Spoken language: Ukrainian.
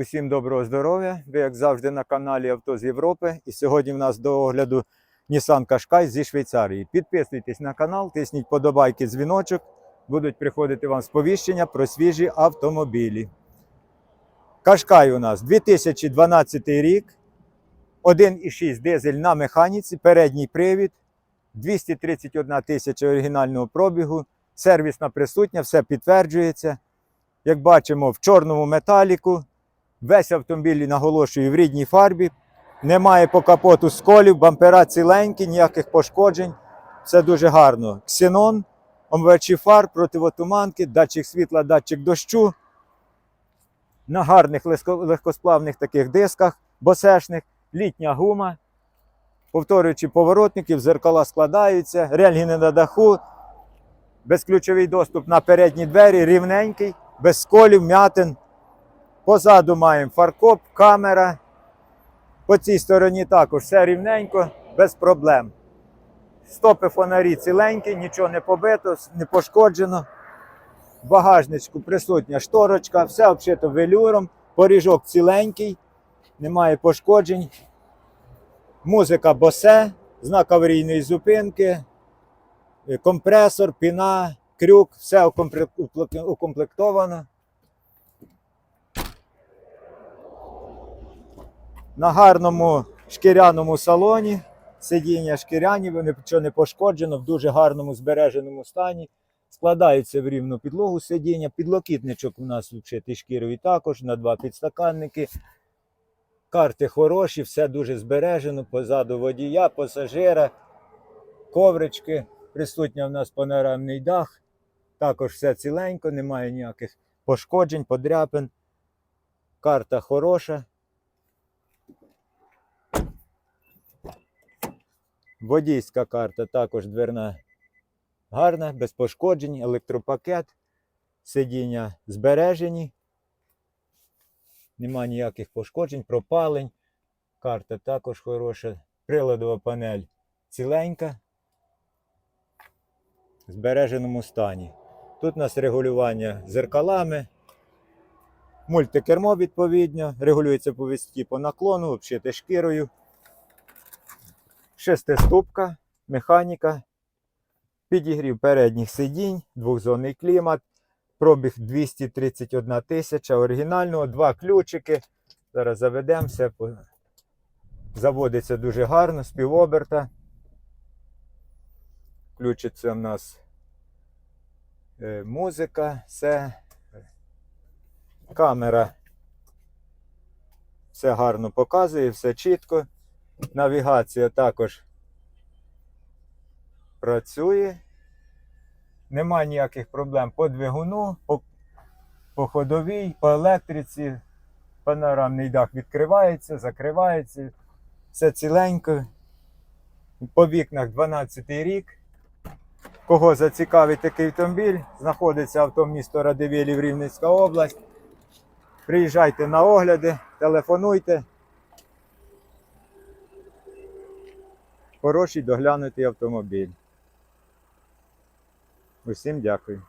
Усім доброго здоров'я. Ви, як завжди, на каналі Авто з Європи. І сьогодні в нас до огляду Nissan Qashqai зі Швейцарії. Підписуйтесь на канал, тисніть подобайки, дзвіночок. Будуть приходити вам сповіщення про свіжі автомобілі. Qashqai у нас 2012 рік. 1,6 дизель на механіці, передній привід, 231 тисяча оригінального пробігу, сервісна присутня, все підтверджується. Як бачимо, в чорному металіку. Весь автомобіль наголошую в рідній фарбі. Немає по капоту сколів, бампера ціленькі, ніяких пошкоджень. Все дуже гарно. Ксенон, омивачі фар, противотуманки, датчик світла, датчик дощу. На гарних легкосплавних таких дисках, босешних, літня гума. Повторюючи поворотників, зеркала складаються, рельгіни на даху, безключовий доступ на передні двері, рівненький, без сколів, м'ятин. Позаду маємо фаркоп, камера. По цій стороні також все рівненько, без проблем. Стопи фонарі ціленькі, нічого не побито, не пошкоджено. Багажничку присутня шторочка, все обшито велюром, поріжок ціленький, немає пошкоджень. Музика босе, знак аварійної зупинки, компресор, піна, крюк, все укомплектовано. На гарному шкіряному салоні. Сидіння шкіряні, вони нічого не пошкоджено, в дуже гарному збереженому стані. Складаються в рівну підлогу сидіння. Підлокітничок у нас вшитий шкіровий також на два підстаканники. Карти хороші, все дуже збережено. Позаду водія, пасажира, коврички. Присутня в нас панорамний дах. Також все ціленько, немає ніяких пошкоджень, подряпин. Карта хороша. Водійська карта також дверна гарна, без пошкоджень, електропакет, сидіння збережені. Нема ніяких пошкоджень, пропалень. Карта також хороша. Приладова панель ціленька. В збереженому стані. Тут у нас регулювання зеркалами. Мультикермо відповідно, регулюється по висоті по наклону, обшите шкірою. Шестиступка, механіка, підігрів передніх сидінь, двохзонний клімат, пробіг 231 тисяча оригінального, два ключики. Зараз заведемо все. по- Заводиться дуже гарно, з півоберта. Включиться в нас е, музика, все. Камера все гарно показує, все чітко. Навігація також працює. Нема ніяких проблем по двигуну, по, по ходовій, по електриці. Панорамний дах відкривається, закривається. Все ціленько. По вікнах 12 рік. Кого зацікавить такий автомобіль, знаходиться авто місто Радивилів, Рівненська область. Приїжджайте на огляди, телефонуйте. Хороший доглянутий автомобіль. Усім дякую.